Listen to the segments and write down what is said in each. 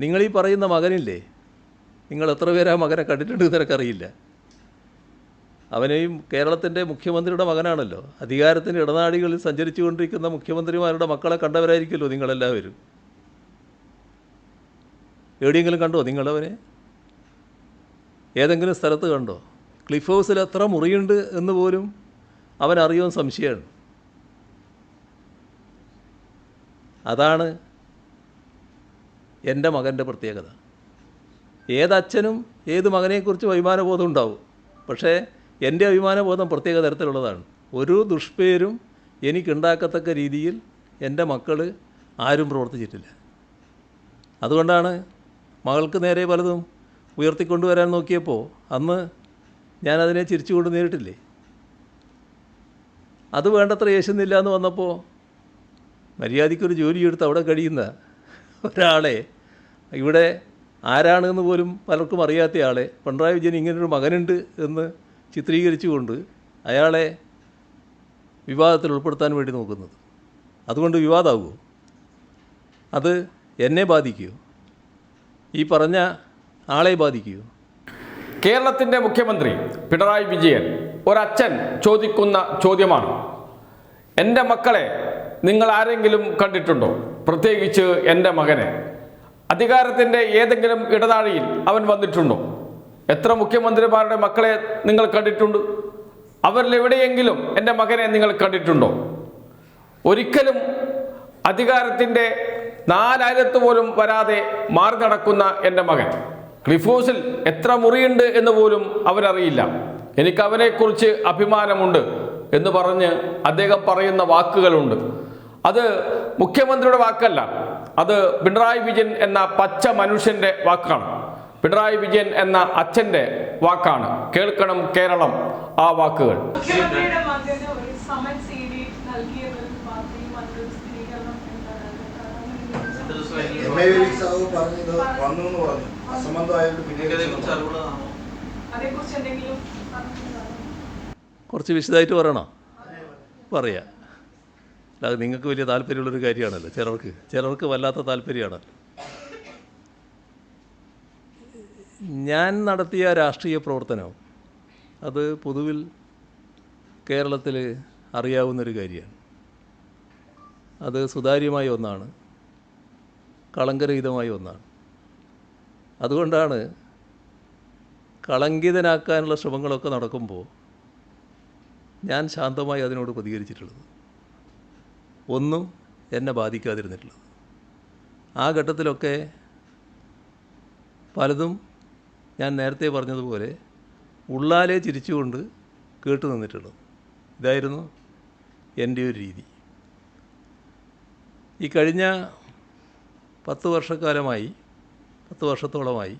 നിങ്ങൾ ഈ പറയുന്ന മകനില്ലേ? നിങ്ങൾ എത്ര പേര് മകനെ കണ്ടിട്ടുണ്ട് നിനക്കറിയില്ല. അവനെയും കേരളത്തിന്റെ മുഖ്യമന്ത്രിയുടെ മകനാണല്ലോ. അധികാരത്തിന്റെ ഇടനാടികളിൽ സഞ്ചരിച്ചു കൊണ്ടിരിക്കുന്ന മുഖ്യമന്ത്രിമാരുടെ മക്കളെ കണ്ടവരായിരിക്കുമല്ലോ നിങ്ങളെല്ലാവരും. എവിടെയെങ്കിലും കണ്ടോ നിങ്ങളവനെ? ഏതെങ്കിലും സ്ഥലത്ത് കണ്ടോ? ക്ലിഫ് ഹൗസിൽ എത്ര മുറിയുണ്ട് എന്ന് പോലും അവൻ അറിയുമെന്ന് സംശയമാണ്. അതാണ് എന്റെ മകന്റെ പ്രത്യേകത. ഏതച്ഛനും ഏത് മകനെക്കുറിച്ച് അഭിമാനബോധം ഉണ്ടാവും. പക്ഷേ എന്റെ അഭിമാനബോധം പ്രത്യേക തരത്തിലുള്ളതാണ്. ഒരു ദുഷ്പേരും എനിക്കുണ്ടാക്കത്തക്ക രീതിയിൽ എന്റെ മക്കൾ ആരും പ്രവർത്തിച്ചിട്ടില്ല. അതുകൊണ്ടാണ് മകൾക്ക് നേരെ പലതും ഉയർത്തിക്കൊണ്ടുവരാൻ നോക്കിയപ്പോൾ അന്ന് ഞാനതിനെ ചിരിച്ചുകൊണ്ട് നേരിട്ടില്ലേ? അത് വേണ്ടത്ര യേശുന്നില്ല എന്ന് വന്നപ്പോൾ മര്യാദയ്ക്കൊരു ജോലിയെടുത്ത് അവിടെ കഴിയുന്ന ഒരാളെ ഇവിടെ ആരാണെന്ന് പോലും പലർക്കും അറിയാത്ത ആളെ. പിണറായി വിജയൻ ഇങ്ങനൊരു മകനുണ്ട് എന്ന് ചിത്രീകരിച്ചുകൊണ്ട് അയാളെ വിവാദത്തിൽ ഉൾപ്പെടുത്താൻ വേണ്ടി നോക്കുന്നത്. അതുകൊണ്ട് വിവാദമാകുമോ അത് എന്നെ ബാധിക്കുമോ? ഈ പറഞ്ഞ ആളെ ബാധിക്കുമോ? കേരളത്തിന്റെ മുഖ്യമന്ത്രി പിണറായി വിജയൻ ഒരച്ഛൻ ചോദിക്കുന്ന ചോദ്യമാണ്. എന്റെ മക്കളെ നിങ്ങൾ ആരെങ്കിലും കണ്ടിട്ടുണ്ടോ? പ്രത്യേകിച്ച് എന്റെ മകനെ. അധികാരത്തിന്റെ ഏതെങ്കിലും ഇടനാഴിയിൽ അവൻ വന്നിട്ടുണ്ടോ? എത്ര മുഖ്യമന്ത്രിമാരുടെ മക്കളെ നിങ്ങൾ കണ്ടിട്ടുണ്ട്? അവരിൽ എവിടെയെങ്കിലും എന്റെ മകനെ നിങ്ങൾ കണ്ടിട്ടുണ്ടോ? ഒരിക്കലും അധികാരത്തിന്റെ നാലായിരത്ത് പോലും വരാതെ മാറി നടക്കുന്ന എന്റെ മകൻ ക്ലിഫ് ഹൗസിൽ എത്ര മുറിയുണ്ട് എന്ന് പോലും അവരറിയില്ല. എനിക്ക് അവനെക്കുറിച്ച് അഭിമാനമുണ്ട് എന്ന് പറഞ്ഞ് അദ്ദേഹം പറയുന്ന വാക്കുകളുണ്ട്. അത് മുഖ്യമന്ത്രിയുടെ വാക്കല്ല അത് പിണറായി വിജയൻ എന്ന പച്ച മനുഷ്യന്റെ വാക്കാണ്. പിണറായി വിജയൻ എന്ന അച്ഛന്റെ വാക്കാണ്. കേൾക്കണം കേരളം ആ വാക്കുകൾ. കുറച്ച് വിശദമായിട്ട് പറയണോ? പറയാം. അല്ലാതെ നിങ്ങൾക്ക് വലിയ താല്പര്യമുള്ളൊരു കാര്യമാണല്ലോ. ചിലർക്ക് ചിലർക്ക് വല്ലാത്ത താല്പര്യമാണ്. ഞാൻ നടത്തിയ രാഷ്ട്രീയ പ്രവർത്തനം അത് പൊതുവിൽ കേരളത്തിൽ അറിയാവുന്നൊരു കാര്യമാണ്. അത് സുതാര്യമായ ഒന്നാണ്. കളങ്കരഹിതമായ ഒന്നാണ്. അതുകൊണ്ടാണ് കളങ്കിതനാക്കാനുള്ള ശ്രമങ്ങളൊക്കെ നടക്കുമ്പോൾ ഞാൻ ശാന്തമായി അതിനോട് പ്രതികരിച്ചിട്ടുള്ളത്. ഒന്നും എന്നെ ബാധിക്കാതിരുന്നിട്ടുള്ളത് ആ ഘട്ടത്തിലൊക്കെ പലതും ഞാൻ നേരത്തെ പറഞ്ഞതുപോലെ ഉള്ളാലെ ചിരിച്ചുകൊണ്ട് കേട്ടു നിന്നിട്ടുള്ളത് ഇതായിരുന്നു എന്റെ ഒരു രീതി. ഈ കഴിഞ്ഞ പത്ത് വർഷക്കാലമായി പത്ത് വർഷത്തോളമായി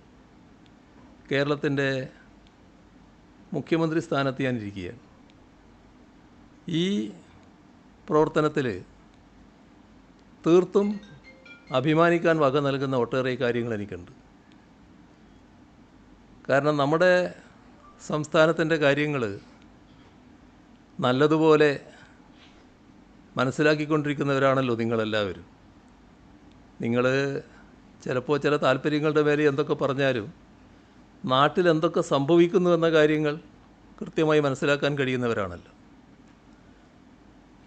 കേരളത്തിന്റെ മുഖ്യമന്ത്രി സ്ഥാനത്ത് ഞാൻ ഇരിക്കുകയാണ് ഈ പ്രവർത്തനത്തിൽ തീർത്തും അഭിമാനിക്കാൻ വക നൽകുന്ന ഒട്ടേറെ കാര്യങ്ങൾ എനിക്കുണ്ട്. കാരണം നമ്മുടെ സംസ്ഥാനത്തിന്റെ കാര്യങ്ങൾ നല്ലതുപോലെ മനസ്സിലാക്കിക്കൊണ്ടിരിക്കുന്നവരാണല്ലോ നിങ്ങളെല്ലാവരും. നിങ്ങൾ ചിലപ്പോൾ ചില താല്പര്യങ്ങളുടെ മേലെ എന്തൊക്കെ പറഞ്ഞാലും നാട്ടിൽ എന്തൊക്കെ സംഭവിക്കുന്നു എന്ന കാര്യങ്ങൾ കൃത്യമായി മനസ്സിലാക്കാൻ കഴിയുന്നവരാണല്ലോ.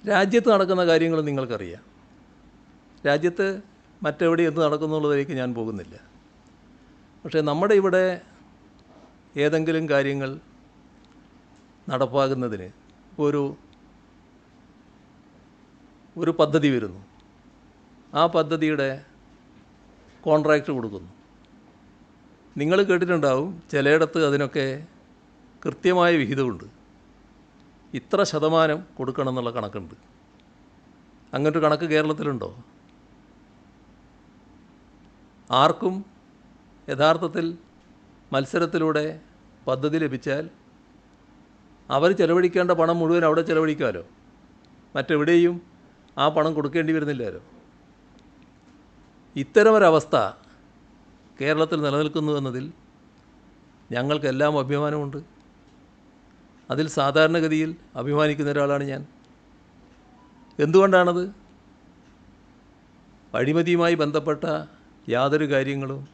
രാജ്യത്ത് നടക്കുന്ന കാര്യങ്ങൾ നിങ്ങൾക്കറിയാം. രാജ്യത്ത് മറ്റെവിടെ എന്ത് നടക്കുന്നുള്ളതിലേക്ക് ഞാൻ പോകുന്നില്ല. പക്ഷേ നമ്മുടെ ഇവിടെ ഏതെങ്കിലും കാര്യങ്ങൾ നടപ്പാകുന്നതിന് ഒരു ഒരു പദ്ധതി വരുന്നു. ആ പദ്ധതിയുടെ കോൺട്രാക്റ്റ് കൊടുക്കുന്നു. നിങ്ങൾ കേട്ടിട്ടുണ്ടാവും ചിലയിടത്ത് അതിനൊക്കെ കൃത്യമായ വിഹിതമുണ്ട്. ഇത്ര ശതമാനം കൊടുക്കണം എന്നുള്ള കണക്കുണ്ട്. അങ്ങനൊരു കണക്ക് കേരളത്തിലുണ്ടോ? ആർക്കും യഥാർത്ഥത്തിൽ മത്സരത്തിലൂടെ പദ്ധതി ലഭിച്ചാൽ അവർ ചെലവഴിക്കേണ്ട പണം മുഴുവൻ അവിടെ ചെലവഴിക്കാമല്ലോ മറ്റെവിടെയും ആ പണം കൊടുക്കേണ്ടി വരുന്നില്ലല്ലോ ഇത്തരമൊരവസ്ഥ കേരളത്തിൽ നിലനിൽക്കുന്നു എന്നതിൽ ഞങ്ങൾക്കെല്ലാം അഭിമാനമുണ്ട്. അതിൽ സാധാരണഗതിയിൽ അഭിമാനിക്കുന്ന ഒരാളാണ് ഞാൻ. എന്തുകൊണ്ടാണത്? അഴിമതിയുമായി ബന്ധപ്പെട്ട യാതൊരു കാര്യങ്ങളും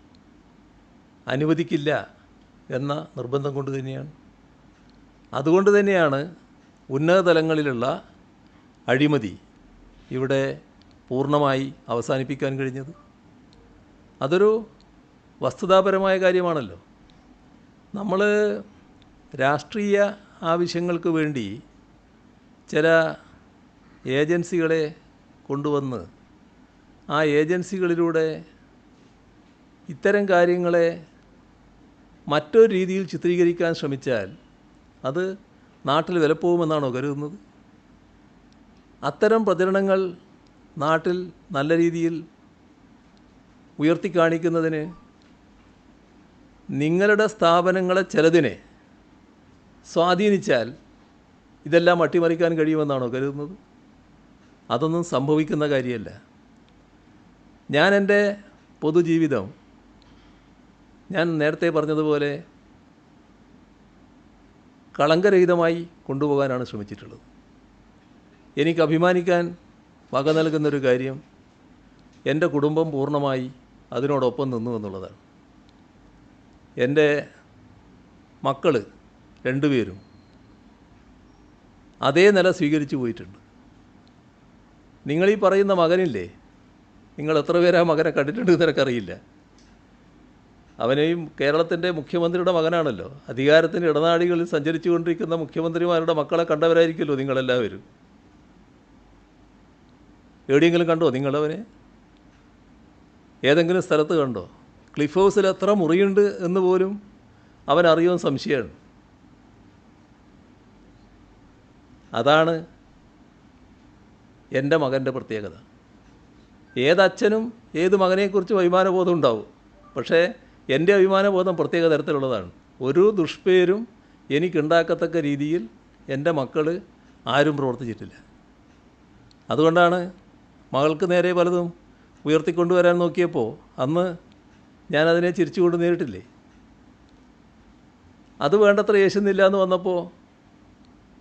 അനുവദിക്കില്ല എന്ന നിർബന്ധം കൊണ്ട് തന്നെയാണ്. അതുകൊണ്ട് തന്നെയാണ് ഉന്നത തലങ്ങളിലുള്ള അഴിമതി ഇവിടെ പൂർണമായി അവസാനിപ്പിക്കാൻ കഴിഞ്ഞത്. അതൊരു വസ്തുതാപരമായ കാര്യമാണല്ലോ. നമ്മൾ രാഷ്ട്രീയ ആവശ്യങ്ങൾക്ക് വേണ്ടി ചില ഏജൻസികളെ കൊണ്ടുവന്ന് ആ ഏജൻസികളിലൂടെ ഇത്തരം കാര്യങ്ങളെ മറ്റൊരു രീതിയിൽ ചിത്രീകരിക്കാൻ ശ്രമിച്ചാൽ അത് നാട്ടിൽ വിലപ്പോകുമെന്നാണോ കരുതുന്നത്? അത്തരം പ്രചരണങ്ങൾ നാട്ടിൽ നല്ല രീതിയിൽ ഉയർത്തിക്കാണിക്കുന്നതിന് നിങ്ങളുടെ സ്ഥാപനങ്ങളെ ചിലതിനെ സ്വാധീനിച്ചാൽ ഇതെല്ലാം അട്ടിമറിക്കാൻ കഴിയുമെന്നാണോ കരുതുന്നത്? അതൊന്നും സംഭവിക്കുന്ന കാര്യമല്ല. ഞാൻ എന്റെ പൊതുജീവിതം ഞാൻ നേരത്തെ പറഞ്ഞതുപോലെ കളങ്കരഹിതമായി കൊണ്ടുപോകാനാണ് ശ്രമിച്ചിട്ടുള്ളത്. എനിക്ക് അഭിമാനിക്കാൻ വക നൽകുന്നൊരു കാര്യം എന്റെ കുടുംബം പൂർണമായി അതിനോടൊപ്പം നിന്നു എന്നുള്ളതാണ്. എന്റെ മക്കൾ രണ്ടുപേരും അതേ നില സ്വീകരിച്ചു പോയിട്ടുണ്ട്. നിങ്ങളീ പറയുന്ന മകനില്ലേ? നിങ്ങൾ എത്ര പേര് മകനെ കണ്ടിട്ടുണ്ട് എന്ന് എനിക്കറിയില്ല അവനെയും കേരളത്തിന്റെ മുഖ്യമന്ത്രിയുടെ മകനാണല്ലോ. അധികാരത്തിന്റെ ഇടനാഴികളിൽ സഞ്ചരിച്ചുകൊണ്ടിരിക്കുന്ന മുഖ്യമന്ത്രിമാരുടെ മക്കളെ കണ്ടവരായിരിക്കുമല്ലോ നിങ്ങളെല്ലാവരും. എവിടെയെങ്കിലും കണ്ടോ നിങ്ങളവനെ? ഏതെങ്കിലും സ്ഥലത്ത് കണ്ടോ? ക്ലിഫ് ഹൗസിൽ എത്ര മുറിയുണ്ട് എന്ന് പോലും അവൻ അറിയുമെന്ന് സംശയമാണ്. അതാണ് എന്റെ മകന്റെ പ്രത്യേകത. ഏതച്ഛനും ഏത് മകനെക്കുറിച്ചും അഭിമാനബോധം ഉണ്ടാവും? പക്ഷേ എന്റെ അഭിമാനബോധം പ്രത്യേക തരത്തിലുള്ളതാണ്. ഒരു ദുഷ്പേരും എനിക്കുണ്ടാക്കത്തക്ക രീതിയിൽ എന്റെ മക്കൾ ആരും പ്രവർത്തിച്ചിട്ടില്ല. അതുകൊണ്ടാണ് മകൾക്ക് നേരെ പലതും ഉയർത്തിക്കൊണ്ടുവരാൻ നോക്കിയപ്പോൾ അന്ന് ഞാനതിനെ ചിരിച്ചുകൊണ്ട് നേരിട്ടില്ലേ? അത് വേണ്ടത്ര യേശുന്നില്ല എന്ന് വന്നപ്പോൾ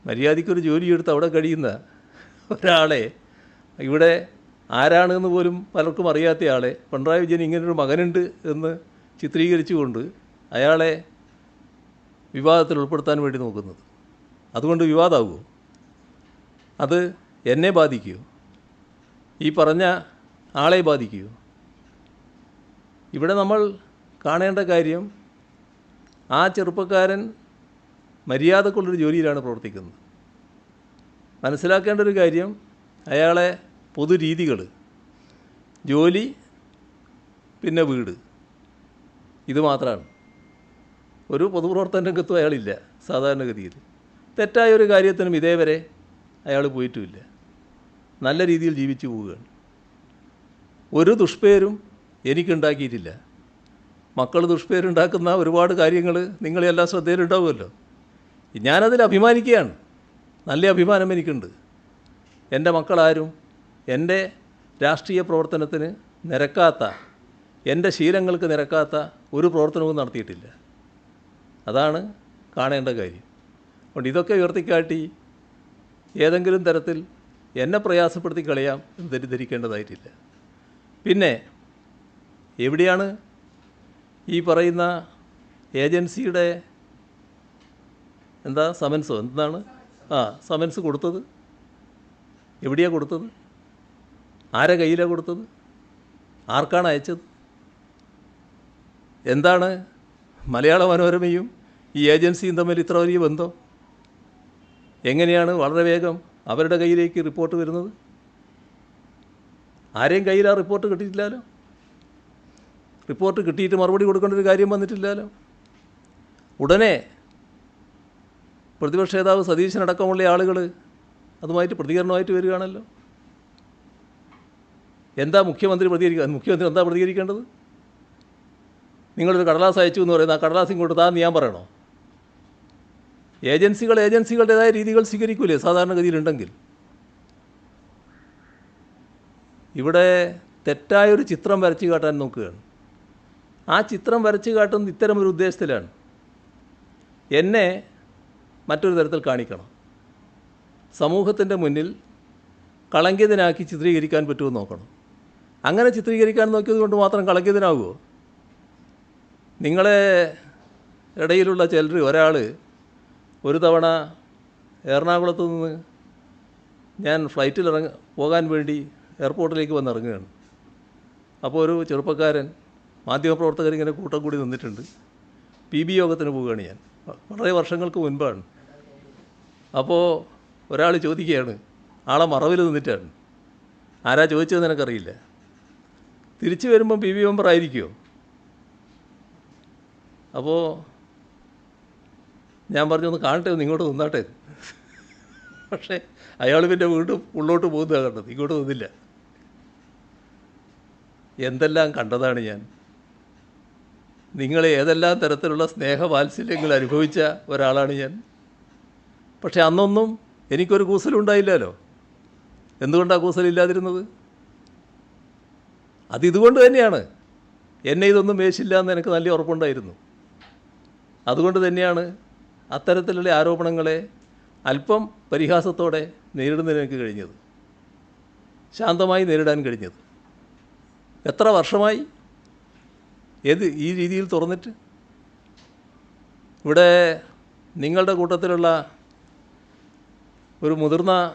മര്യാദയ്ക്കൊരു ജോലിയെടുത്ത് അവിടെ കഴിയുന്ന ഒരാളെ ഇവിടെ ആരാണെന്ന് പോലും പലർക്കും അറിയാത്ത ആളെ പിണറായി വിജയൻ ഇങ്ങനൊരു മകനുണ്ട് എന്ന് ചിത്രീകരിച്ചുകൊണ്ട് അയാളെ വിവാദത്തിൽ ഉൾപ്പെടുത്താൻ വേണ്ടി നോക്കുന്നത്. അതുകൊണ്ട് വിവാദമാകുമോ അത് എന്നെ ബാധിക്കുമോ ഈ പറഞ്ഞ ആളെ ബാധിക്കുമോ ഇവിടെ നമ്മൾ കാണേണ്ട കാര്യം ആ ചെറുപ്പക്കാരൻ മര്യാദക്കുള്ളൊരു ജോലിയിലാണ് പ്രവർത്തിക്കുന്നത്. മനസ്സിലാക്കേണ്ട ഒരു കാര്യം അയാളെ പൊതുരീതികൾ ജോലി പിന്നെ വീട്. ഇത് മാത്രമാണ് ഒരു പൊതുപ്രവർത്തന രംഗത്തും അയാളില്ല സാധാരണഗതിയിൽ. തെറ്റായ ഒരു കാര്യത്തിനും ഇതേവരെ അയാൾ പോയിട്ടുമില്ല. നല്ല രീതിയിൽ ജീവിച്ചു പോവുകയാണ്. ഒരു ദുഷ്പേരും എനിക്കുണ്ടാക്കിയിട്ടില്ല. മക്കൾ ദുഷ്പേരുണ്ടാക്കുന്ന ഒരുപാട് കാര്യങ്ങൾ നിങ്ങളെല്ലാം ശ്രദ്ധയിലുണ്ടാവുമല്ലോ. ഞാനതിൽ അഭിമാനിക്കുകയാണ്. നല്ല അഭിമാനം എനിക്കുണ്ട്. എന്റെ മക്കളാരും എന്റെ രാഷ്ട്രീയ പ്രവർത്തനത്തിന് നിരക്കാത്ത എന്റെ ശീലങ്ങൾക്ക് നിരക്കാത്ത ഒരു പ്രവർത്തനവും നടത്തിയിട്ടില്ല. അതാണ് കാണേണ്ട കാര്യം. അതുകൊണ്ട് ഇതൊക്കെ ഉയർത്തിക്കാട്ടി ഏതെങ്കിലും തരത്തിൽ എന്നെ പ്രയാസപ്പെടുത്തി കളയാം എന്ന് തെറ്റിദ്ധരിക്കേണ്ടതായിട്ടില്ല. പിന്നെ എവിടെയാണ് ഈ പറയുന്ന ഏജൻസിയുടെ എന്താ സമൻസോ എന്താണ്? ആ സമൻസ് കൊടുത്തത്? എവിടെയാണ് കൊടുത്തത്? ആരെ കയ്യിലാണ് കൊടുത്തത്? ആർക്കാണ് അയച്ചത്? എന്താണ്? മലയാള മനോരമയും ഈ ഏജൻസിയും തമ്മിൽ ഇത്ര വലിയ ബന്ധം? എങ്ങനെയാണ് വളരെ വേഗം അവരുടെ കയ്യിലേക്ക് റിപ്പോർട്ട് വരുന്നത്? ആരെയും കയ്യിൽ ആ റിപ്പോർട്ട് കിട്ടിയിട്ടില്ലല്ലോ? റിപ്പോർട്ട് കിട്ടിയിട്ട് മറുപടി കൊടുക്കേണ്ട ഒരു കാര്യം വന്നിട്ടില്ലല്ലോ? ഉടനെ പ്രതിപക്ഷ നേതാവ് സതീശനടക്കമുള്ള ആളുകൾ അതുമായിട്ട് പ്രതികരണമായിട്ട് വരികയാണല്ലോ. എന്താ മുഖ്യമന്ത്രി പ്രതികരിക്കുക മുഖ്യമന്ത്രി എന്താ പ്രതികരിക്കേണ്ടത്? നിങ്ങളൊരു കടലാസ് അയച്ചു എന്ന് പറയുന്നത് ആ കടലാസ് ഇങ്ങോട്ട് താന്ന് ഞാൻ പറയണോ? ഏജൻസികൾ ഏജൻസികളുടേതായ രീതികൾ സ്വീകരിക്കൂലേ സാധാരണഗതിയിലുണ്ടെങ്കിൽ? ഇവിടെ തെറ്റായൊരു ചിത്രം വരച്ചു കാട്ടാൻ നോക്കുകയാണ്. ആ ചിത്രം വരച്ചു കാട്ടുന്നത് ഇത്തരമൊരു ഉദ്ദേശത്തിലാണ്. എന്നെ മറ്റൊരു തരത്തിൽ കാണിക്കണം. സമൂഹത്തിന്റെ മുന്നിൽ കളങ്കിതനാക്കി ചിത്രീകരിക്കാൻ പറ്റുമോ നോക്കണം. അങ്ങനെ ചിത്രീകരിക്കാൻ നോക്കിയത് കൊണ്ട് മാത്രം കളങ്കിയതിനാകുമോ നിങ്ങളെ ഇടയിലുള്ള ചിലർ ഒരാൾ ഒരു തവണ എറണാകുളത്ത് നിന്ന് ഞാൻ ഫ്ലൈറ്റിൽ ഇറങ്ങ പോകാൻ വേണ്ടി എയർപോർട്ടിലേക്ക് വന്ന് ഇറങ്ങുകയാണ്. അപ്പോൾ ഒരു ചെറുപ്പക്കാരൻ മാധ്യമപ്രവർത്തകർ ഇങ്ങനെ കൂട്ടം കൂടി നിന്നിട്ടുണ്ട്. പി ബി യോഗത്തിന് പോവുകയാണ് ഞാൻ. വളരെ വർഷങ്ങൾക്ക് മുൻപാണ്. അപ്പോൾ ഒരാൾ ചോദിക്കുകയാണ് ആളെ മറവിൽ നിന്നിട്ടാണ്. ആരാ ചോദിച്ചതെന്ന് എനിക്കറിയില്ല തിരിച്ചു വരുമ്പം പി ബി മെമ്പർ ആയിരിക്കുമോ അപ്പോൾ ഞാൻ പറഞ്ഞു ഒന്ന് കാണട്ടെ ഒന്ന് ഇങ്ങോട്ട് നിന്നാട്ടെ. പക്ഷേ അയാൾ പിന്നെ വീണ്ടും ഉള്ളോട്ട് പോകുന്നതാണ് കണ്ടത്. ഇങ്ങോട്ട് നിന്നില്ല. എന്തെല്ലാം കണ്ടതാണ് ഞാൻ. നിങ്ങൾ ഏതെല്ലാം തരത്തിലുള്ള സ്നേഹവാത്സല്യങ്ങൾ അനുഭവിച്ച ഒരാളാണ് ഞാൻ. പക്ഷേ അന്നൊന്നും എനിക്കൊരു കൂസലുണ്ടായില്ലല്ലോ. എന്തുകൊണ്ടാണ് കൂസലില്ലാതിരുന്നത്? അതിതുകൊണ്ട് തന്നെയാണ്. എന്നെ ഇതൊന്നും മേശില്ല എന്ന് എനിക്ക് നല്ല ഉറപ്പുണ്ടായിരുന്നു. അതുകൊണ്ട് തന്നെയാണ് അത്തരത്തിലുള്ള ആരോപണങ്ങളെ അല്പം പരിഹാസത്തോടെ നേരിടുന്നതിന് എനിക്ക് കഴിഞ്ഞത്. ശാന്തമായി നേരിടാൻ കഴിഞ്ഞത്. എത്ര വർഷമായി? ഏത് ഈ രീതിയിൽ തുറന്നിട്ട്? ഇവിടെ നിങ്ങളുടെ കൂട്ടത്തിലുള്ള ഒരു മുതിർന്ന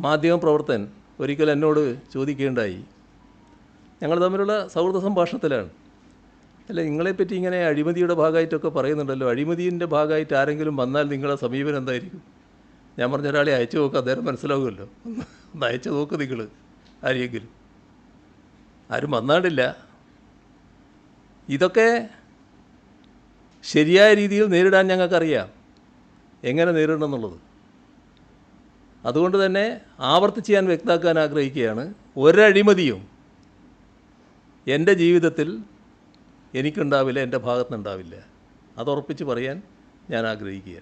മാധ്യമ പ്രവർത്തകൻ ഒരിക്കൽ എന്നോട് ചോദിക്കുകയുണ്ടായി. ഞങ്ങൾ തമ്മിലുള്ള സൗഹൃദ സംഭാഷണത്തിലാണ്. അല്ല നിങ്ങളെപ്പറ്റി ഇങ്ങനെ അഴിമതിയുടെ ഭാഗമായിട്ടൊക്കെ പറയുന്നുണ്ടല്ലോ. അഴിമതിന്റെ ഭാഗമായിട്ട് ആരെങ്കിലും വന്നാൽ നിങ്ങളെ സമീപനം എന്തായിരിക്കും? ഞാൻ പറഞ്ഞ ഒരാളെ അയച്ചു നോക്കുക അദ്ദേഹം മനസ്സിലാവുമല്ലോ. ഒന്ന് അയച്ചു നോക്ക് നിങ്ങൾ ആരെങ്കിലും. ആരും വന്നാടില്ല. ഇതൊക്കെ ശരിയായ രീതിയിൽ നേരിടാൻ ഞങ്ങൾക്കറിയാം. എങ്ങനെ നേരിടണം എന്നുള്ളത്. അതുകൊണ്ട് തന്നെ ആവർത്തിച്ച് ഞാൻ വ്യക്താക്കാൻ ആഗ്രഹിക്കുകയാണ്. ഒരഴിമതിയും എന്റെ ജീവിതത്തിൽ എനിക്കുണ്ടാവില്ല എന്റെ ഭാഗത്തുനിന്നുണ്ടാവില്ല. അത് ഉറപ്പിച്ച് പറയാൻ ഞാൻ ആഗ്രഹിക്കുക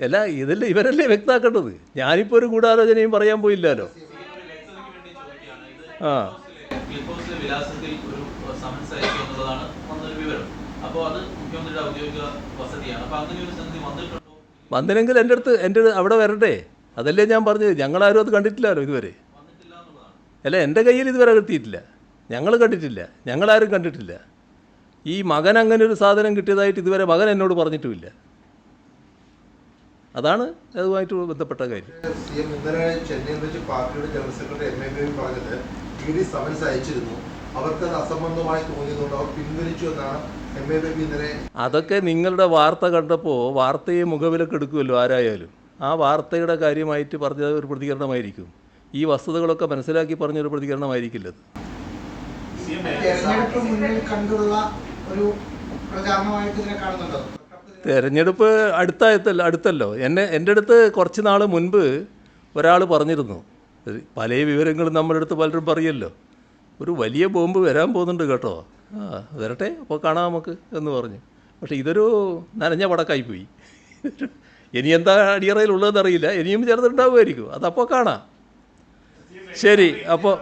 അല്ല ഇതല്ലേ ഇവരല്ലേ വ്യക്തമാക്കേണ്ടത്? ഞാനിപ്പോൾ ഒരു ഗൂഢാലോചനയും പറയാൻ പോയില്ലല്ലോ. ആ. വിലാസത്തിൽ ഒരു സമൻസ് വിവരം അപ്പോൾ അത് മുഖ്യമന്ത്രിയുടെ ഔദ്യോഗിക വസതിയാണ്. അപ്പോൾ അങ്ങനെ ഒരു സംഗതി വന്നിട്ടുണ്ടോ. വന്നില്ലെങ്കിൽ എന്റെ അടുത്ത് എന്റെ അവിടെ വരട്ടെ അതല്ലേ ഞാൻ പറഞ്ഞത്. ഞങ്ങളാരും അത് കണ്ടിട്ടില്ലല്ലോ ഇതുവരെ? അല്ല എന്റെ കയ്യിൽ ഇതുവരെ കിട്ടിയിട്ടില്ല. ഞങ്ങൾ കണ്ടിട്ടില്ല. ഞങ്ങളാരും കണ്ടിട്ടില്ല. ഈ മകൻ അങ്ങനെ ഒരു സാധനം കിട്ടിയതായിട്ട് ഇതുവരെ മകൻ എന്നോട് പറഞ്ഞിട്ടുമില്ല. അതാണ് അതുമായിട്ട് ബന്ധപ്പെട്ട കാര്യം. ഇന്നലെ ചെന്നൈയിൽ വെച്ച് പാർട്ടിയുടെ ജനറൽ സെക്രട്ടറി എം എ പറഞ്ഞത് സമൻസ് അയച്ചിരുന്നു. അവർക്ക് അസംബന്ധമായി തോന്നിയതുകൊണ്ട് അവർ പിൻവലിച്ചു എന്നാണ് എം എ ബേബി ഇന്നലെ അതൊക്കെ നിങ്ങളുടെ വാർത്ത കണ്ടപ്പോൾ വാർത്തയെ മുഖവിലക്ക് എടുക്കുമല്ലോ ആരായാലും. ആ വാർത്തയുടെ കാര്യമായിട്ട് പറഞ്ഞ ഒരു പ്രതികരണമായിരിക്കും. ഈ വസ്തുതകളൊക്കെ മനസ്സിലാക്കി കണ്ടുള്ള ഒരു പ്രതികരണമായിരിക്കില്ല തെരഞ്ഞെടുപ്പ് അടുത്തായത്തല്ല അടുത്തല്ലോ. എന്നെ എന്റെ അടുത്ത് കുറച്ച് നാൾ മുൻപ് ഒരാൾ പറഞ്ഞിരുന്നു. പല വിവരങ്ങളും നമ്മുടെ അടുത്ത് പലരും പറയല്ലോ. ഒരു വലിയ ബോംബ് വരാൻ പോകുന്നുണ്ട് കേട്ടോ. ആ വരട്ടെ അപ്പോൾ കാണാം നമുക്ക് എന്ന് പറഞ്ഞു. പക്ഷേ ഇതൊരു നനഞ്ഞ പടക്കായിപ്പോയി ഇനി എന്താ അടിയറയിൽ അറിയില്ല. ഇനിയും ചിലതുണ്ടാവുമായിരിക്കും അതപ്പോൾ കാണാം. ശരി അപ്പോൾ